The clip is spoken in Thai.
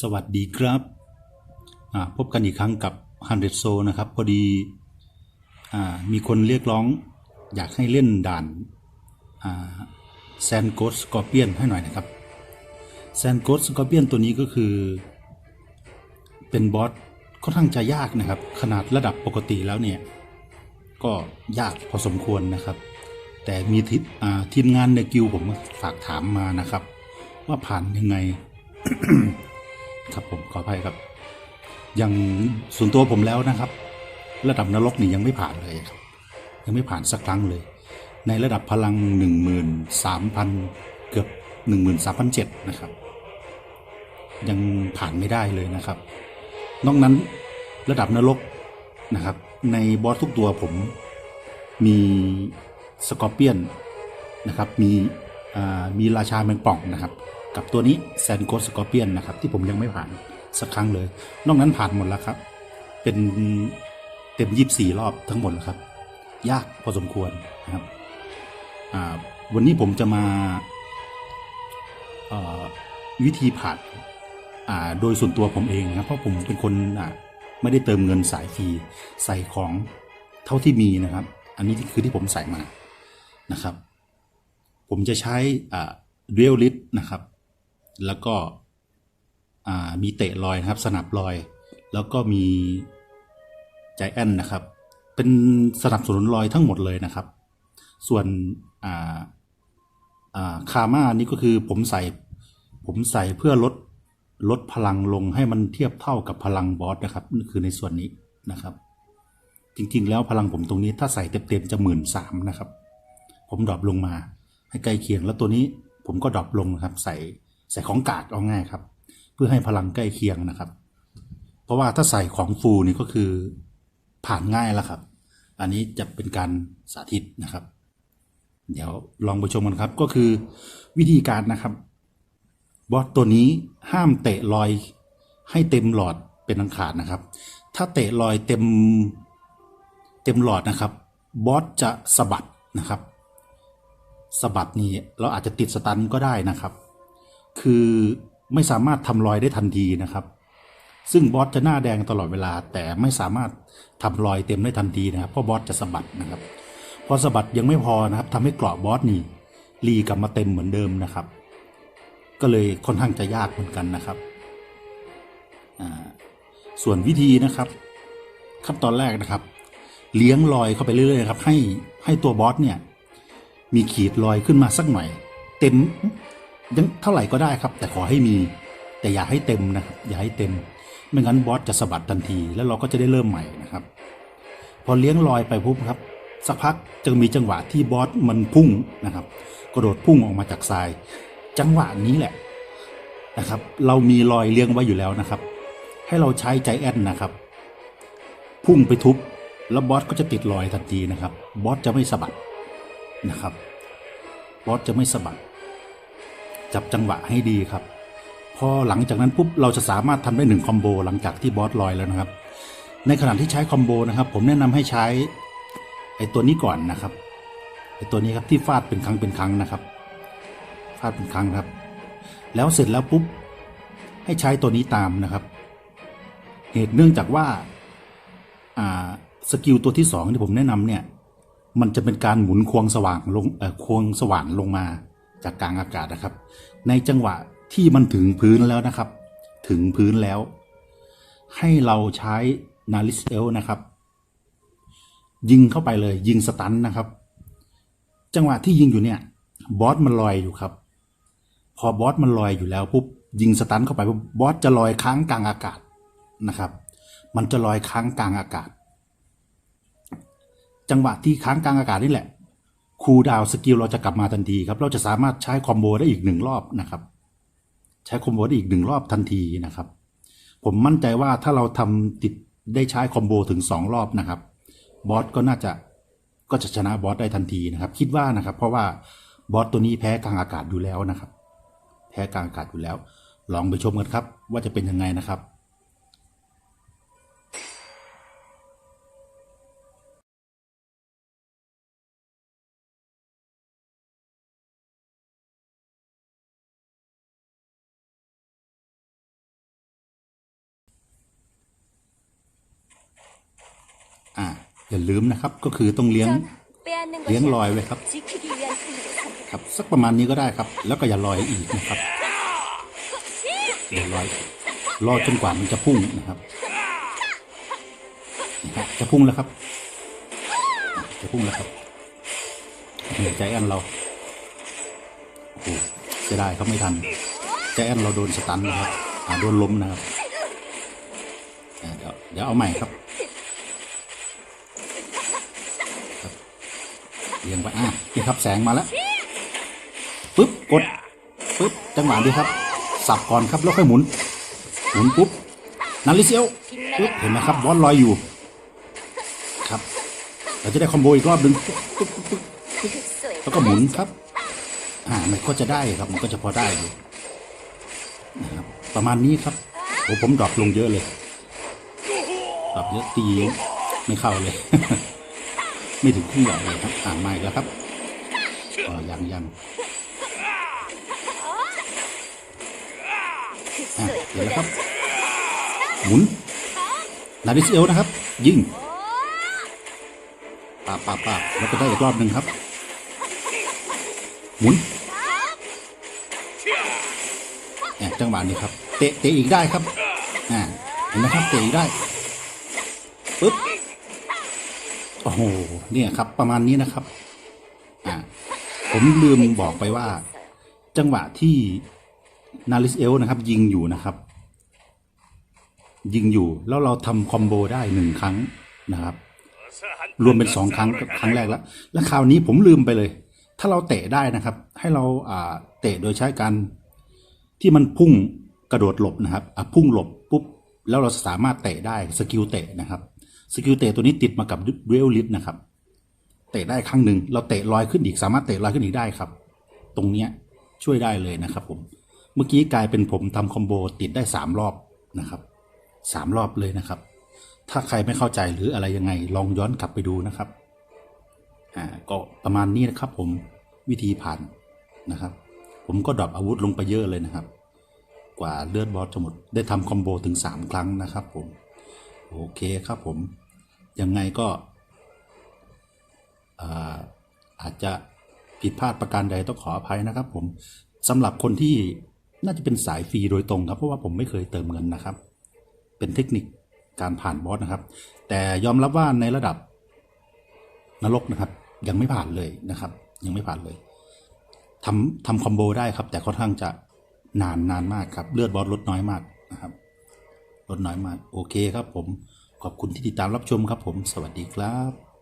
สวัสดีครับ พบกันอีกครั้งกับ 100โซนะครับ พอดีอมีคนเรียกร้อง อยากให้เล่นด่านแซนโกสกอร์เปียนให้หน่อยนะครับแซนโกสกอร์เปียนตัวนี้ก็คือ เป็นบอสค่อนข้างจะยากนะครับ ขนาดระดับปกติแล้วเนี่ย ก็ยากพอสมควรนะครับ แต่มีททีมงานในกิวผมฝากถามมานะครับ ว่าผ่านยังไง ครับผมขออภัยครับอย่างส่วนตัวผมแล้วนะครับ ระดับนรกนี่ยังไม่ผ่านเลยครับ ยังไม่ผ่านสักครั้งเลย ในระดับพลังหนึ่งหมื่นสามพันเกือบหนึ่งหมื่นสามพันเจ็ดนะครับ ยังผ่านไม่ได้เลยนะครับ นอกนั้นระดับนรกนะครับ ในบอสทุกตัวผมมีสกอร์เปียนนะครับ มีมีราชาแมงป่องนะครับ กับตัวนี้แซนโกสกอร์เปียนนะครับที่ผมยังไม่ผ่านสักครั้งเลย นอกนั้นผ่านหมดแล้วครับ เป็นเต็มยี่สี่รอบทั้งหมดแล้วครับ ยากพอสมควรนะครับวันนี้ผมจะมาวิธีผ่านโดยส่วนตัวผมเองนะครับเพราะผมเป็นคนไม่ได้เติมเงินสายฟรีใส่ของเท่าที่มีนะครับ อันนี้คือที่ผมใส่มานะครับ ผมจะใช้เรียลลิทนะครับ แล้วก็มีเตะลอยนะครับ สนับลอย แล้วก็มีใจแอนนะครับ เป็นสนับสนุนลอยทั้งหมดเลยนะครับ ส่วนอ่าอ่าคาม่านี่ก็คือผมใส่ผมใส่เพื่อลดลดพลังลงให้มันเทียบเท่ากับพลังบอสนะครับนี่คือในส่วนนี้นะครับ จริงๆ แล้วพลังผมตรงนี้ถ้าใส่เต็มๆจะหมื่นสามนะครับ ผมดรอปลงมา ให้ใกล้เคียงแล้วตัวนี้ผมก็ดรอปลงนะครับ ใส่ ใส่ของกากเอาง่ายครับ เพื่อให้พลังใกล้เคียงนะครับ เพราะว่าถ้าใส่ของฟูนี่ก็คือผ่านง่ายแล้วครับ อันนี้จะเป็นการสาธิตนะครับ เดี๋ยวลองไปชมกันครับ ก็คือวิธีการนะครับบอสตัวนี้ห้ามเตะลอยให้เต็มหลอดเป็นอังขาดนะครับ ถ้าเตะลอยเต็มเต็มหลอดนะครับ บอสจะสะบัดนะครับสะบัดนี่เราอาจจะติดสตันก็ได้นะครับ คือไม่สามารถทำรอยได้ทันทีนะครับ ซึ่งบอสจะหน้าแดงตลอดเวลา แต่ไม่สามารถทำรอยเต็มได้ทันทีนะครับเพราะบอสจะสะบัดนะครับ พอสะบัดยังไม่พอนะครับทำให้เกราะบอสนี่รีกลับมาเต็มเหมือนเดิมนะครับ ก็เลยค่อนข้างจะยากเหมือนกันนะครับส่วนวิธีนะครับขั้นตอนแรกนะครับ เลี้ยงรอยเข้าไปเรื่อยๆครับให้ให้ตัวบอสเนี่ยมีขีดรอยขึ้นมาสักหน่อย เต็ม ยังเท่าไหร่ก็ได้ครับ แต่ขอให้มีแต่อย่าให้เต็มนะครับอย่าให้เต็ม ไม่งั้นบอสจะสะบัดทันที แล้วเราก็จะได้เริ่มใหม่นะครับ พอเลี้ยงรอยไปปุ๊บครับ สักพักจะมีจังหวะที่บอสมันพุ่งนะครับ กระโดดพุ่งออกมาจากทราย จังหวะนี้แหละนะครับ เรามีรอยเลี้ยงไว้อยู่แล้วนะครับ ให้เราใช้ใจแอนนะครับ พุ่งไปทุบแล้วบอสก็จะติดรอยทันทีนะครับ บอสจะไม่สะบัดนะครับ บอสจะไม่สะบัด จับจังหวะให้ดีครับ พอหลังจากนั้นปุ๊บเราจะสามารถทำได้หนึ่งคอมโบหลังจากที่บอสลอยแล้วนะครับ ในขณะที่ใช้คอมโบนะครับ ผมแนะนำให้ใช้ไอตัวนี้ก่อนนะครับไอตัวนี้ครับที่ฟาดเป็นครั้งเป็นครั้งนะครับ ฟาดเป็นครั้งครับ แล้วเสร็จแล้วปุ๊บให้ใช้ตัวนี้ตามนะครับ เหตุเนื่องจากว่าอ่าสกิลตัวที่สองที่ผมแนะนำเนี่ย มันจะเป็นการหมุนควงสว่างลงเอ่อควงสว่านลงมา จากกลางอากาศนะครับ ในจังหวะที่มันถึงพื้นแล้วนะครับ ถึงพื้นแล้ว ให้เราใช้นาริสเอลนะครับ ยิงเข้าไปเลย ยิงสตันนะครับ จังหวะที่ยิงอยู่เนี่ยบอสมันลอยอยู่ครับ พอบอสมันลอยอยู่แล้วปุ๊บยิงสตันเข้าไปปุ๊บบอสจะลอยค้างกลางอากาศนะครับ มันจะลอยค้างกลางอากาศ จังหวะที่ค้างกลางอากาศนี่แหละ คูลดาวสกิลเราจะกลับมาทันทีครับ เราจะสามารถใช้คอมโบได้อีกหนึ่งรอบนะครับ ใช้คอมโบได้อีกหนึ่งรอบทันทีนะครับ ผมมั่นใจว่าถ้าเราทำติดได้ใช้คอมโบถึงสองรอบนะครับ บอสก็น่าจะก็จะชนะบอสได้ทันทีนะครับ คิดว่านะครับ เพราะว่าบอสตัวนี้แพ้กลางอากาศอยู่แล้วนะครับ แพ้กลางอากาศอยู่แล้ว ลองไปชมกันครับ ว่าจะเป็นยังไงนะครับ อย่าลืมนะครับก็คือต้องเลี้ยงเลี้ยงลอยไว้ครับ ครับสักประมาณนี้ก็ได้ครับ แล้วก็อย่าลอยอีกนะครับอย่าลอยรอจนกว่ามันจะพุ่งนะครับจะพุ่งแล้วครับ จะพุ่งแล้วครับเหนื่อยใจแอนเราโอ้จะได้เขาไม่ทันใจแอนเราโดนสตันนะครับโดนล้มนะครับเดี๋ยวเดี๋ยวเอาใหม่ครับ เอียงไปอะนี่ครับแสงมาแล้วปึ๊บกดปึ๊บจังหวะดีครับ สับก่อนครับแล้วค่อยหมุน หมุนปุ๊บนาริเซียวปึ๊บเห็นไหมครับบอลลอยอยู่ ครับ เราจะได้คอมโบอีกรอบหนึ่งปึ๊บแล้วก็หมุนครับอ่ามันก็จะได้ครับมันก็จะพอได้ดูนะครับประมาณนี้ครับโอ้ผมดรอปลงเยอะเลยดรอปเยอะตีเยอะไม่เข้าเลย ไม่ถึงขึ้นหลอดเลยครับอ่านม่แล้วครับออยังยังอะเห็นแล้วครับ หมุน นาดิสเอลนะครับ ยิงปาบปาบปาแล้วก็ได้อีกรอบหนึ่งครับ หมุนเนี่จังหวะนี้ครับ เตะเตะอีกได้ครับอ่าเห็นไหมครับ เตะอีกได้ปึ๊บ โอ้โหเนี่ยครับ ประมาณนี้นะครับ อ่าผมลืมบอกไปว่า จังหวะที่นาริสเอลนะครับ ยิงอยู่นะครับ ยิงอยู่แล้วเราทำคอมโบได้หนึ่งครั้งนะครับ รวมเป็นสองครั้งครั้งแรกแล้ว และคราวนี้ผมลืมไปเลย ถ้าเราเตะได้นะครับ ให้เราอ่าเตะโดยใช้การที่มันพุ่งกระโดดหลบนะครับอะพุ่งหลบปุ๊บแล้วเราสามารถเตะได้สกิลเตะนะครับ สกิลเตะตัวนี้ติดมากับดูเอลลิสนะครับเตะได้ครั้งหนึ่งเราเตะลอยขึ้นอีกสามารถเตะลอยขึ้นอีกได้ครับ ตรงเนี้ยช่วยได้เลยนะครับผมเมื่อกี้กลายเป็นผมทำคอมโบติดได้สามรอบนะครับสามรอบเลยนะครับ ถ้าใครไม่เข้าใจหรืออะไรยังไงลองย้อนกลับไปดูนะครับอ่าก็ประมาณนี้นะครับผมวิธีผ่านนะครับ ผมก็ดรอปอาวุธลงไปเยอะเลยนะครับ กว่าเลือดบอสจะหมดได้ทำคอมโบถึงสามครั้งนะครับผม โอเคครับผม ยังไงก็อาอาจจะผิดพลาดประการใดต้องขออภัยนะครับ ผมสำหรับคนที่น่าจะเป็นสายฟรีโดยตรงครับเพราะว่าผมไม่เคยเติมเงินนะครับ เป็นเทคนิคการผ่านบอสนะครับ แต่ยอมรับว่าในระดับนรกนะครับ ยังไม่ผ่านเลยนะครับ ยังไม่ผ่านเลยทำทำคอมโบได้ครับ แต่ค่อนข้างจะนานนานมากครับ เลือดบอสลดน้อยมากนะครับลดน้อยมาก โอเคครับผม ขอบคุณที่ติดตามรับชมครับผม สวัสดีครับ